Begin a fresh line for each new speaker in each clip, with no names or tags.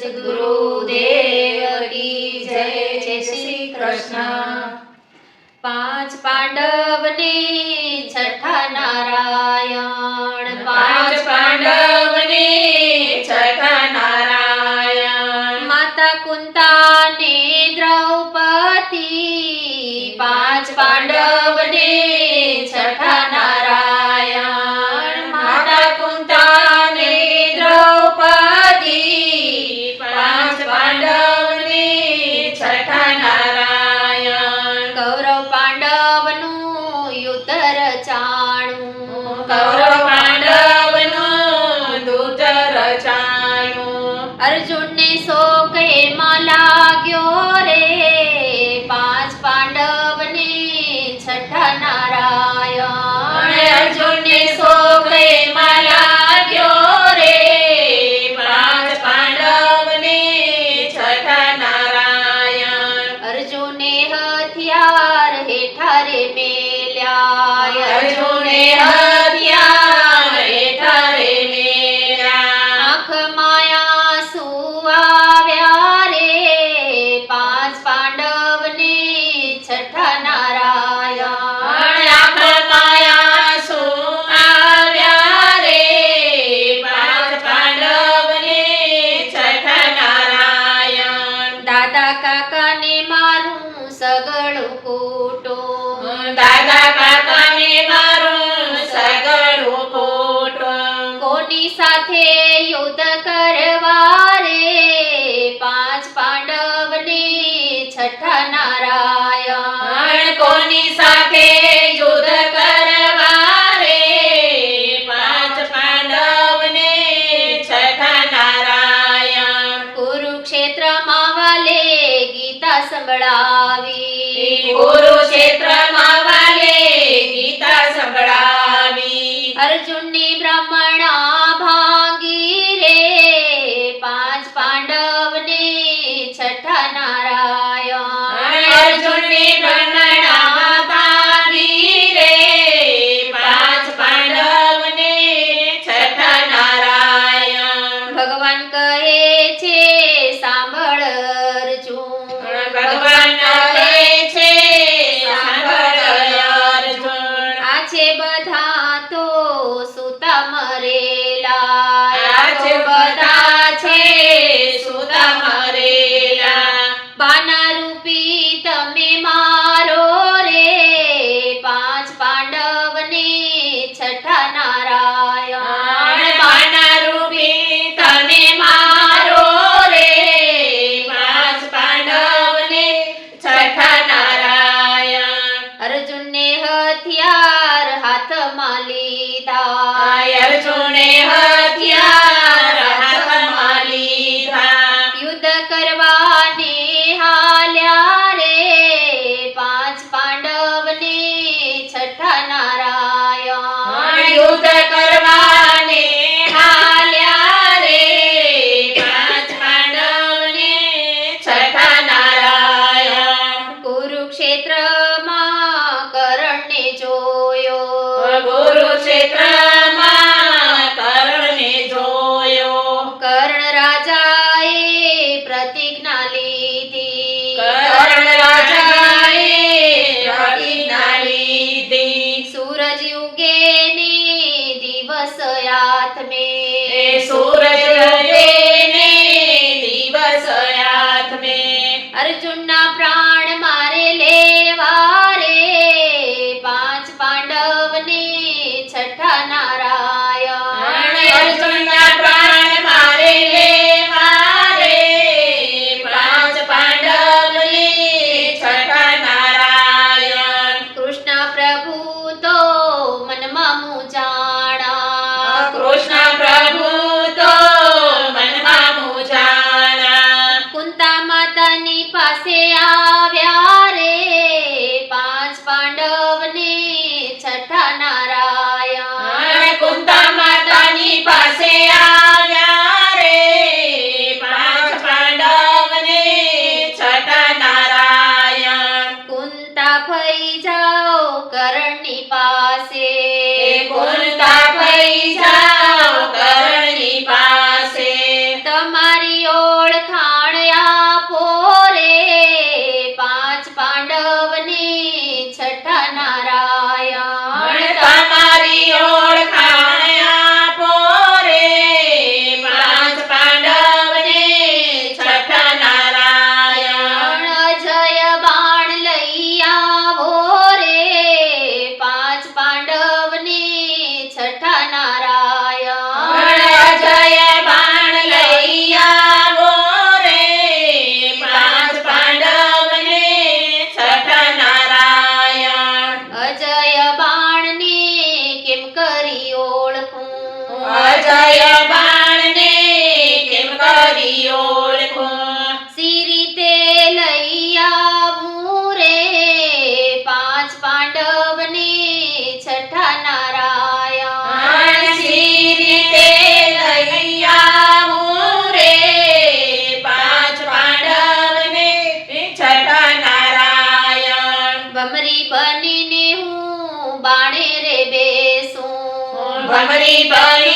સદગુરુદેવ કી જય જય શ્રી કૃષ્ણ પાંચ પાંડવને છઠ્ઠા નારાયણ
પાંચ પાંડવને છઠ્ઠા નારાયણ
માતા કુંતાને દ્રૌપદી પાંચ પાંડવને છઠ્ઠા સંભળાવી Bhavani Bali.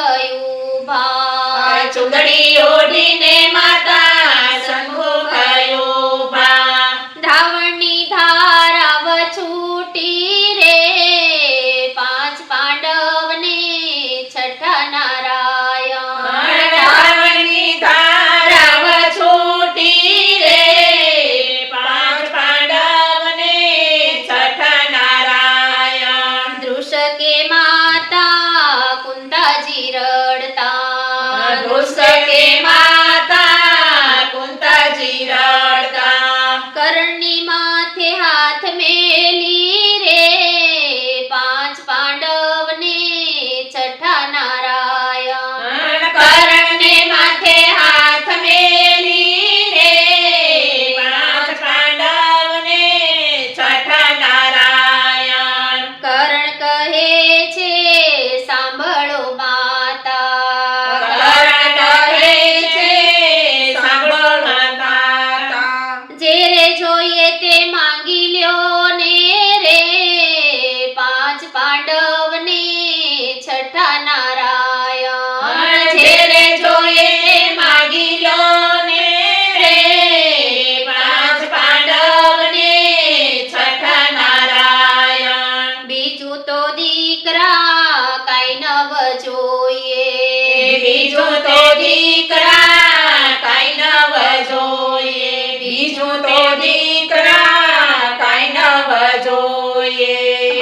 સન્મુખ ભાઈ
ચુંદડી ઓઢીને માતા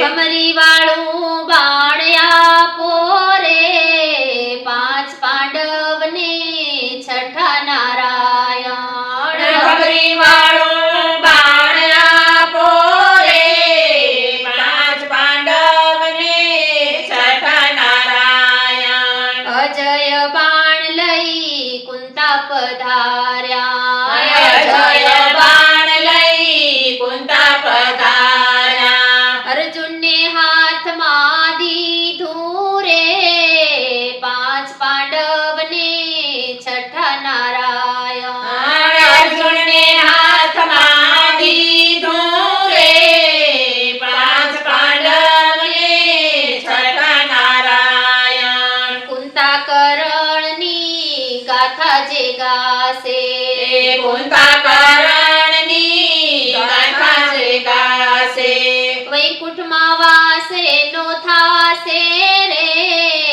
தவமறிவாள்
કારણની ગાથા જે ગાશે?
કોનતા કારણની ગાથા જે ગાશે?
વૈકુંઠમાં વાસે નો થાશે રે.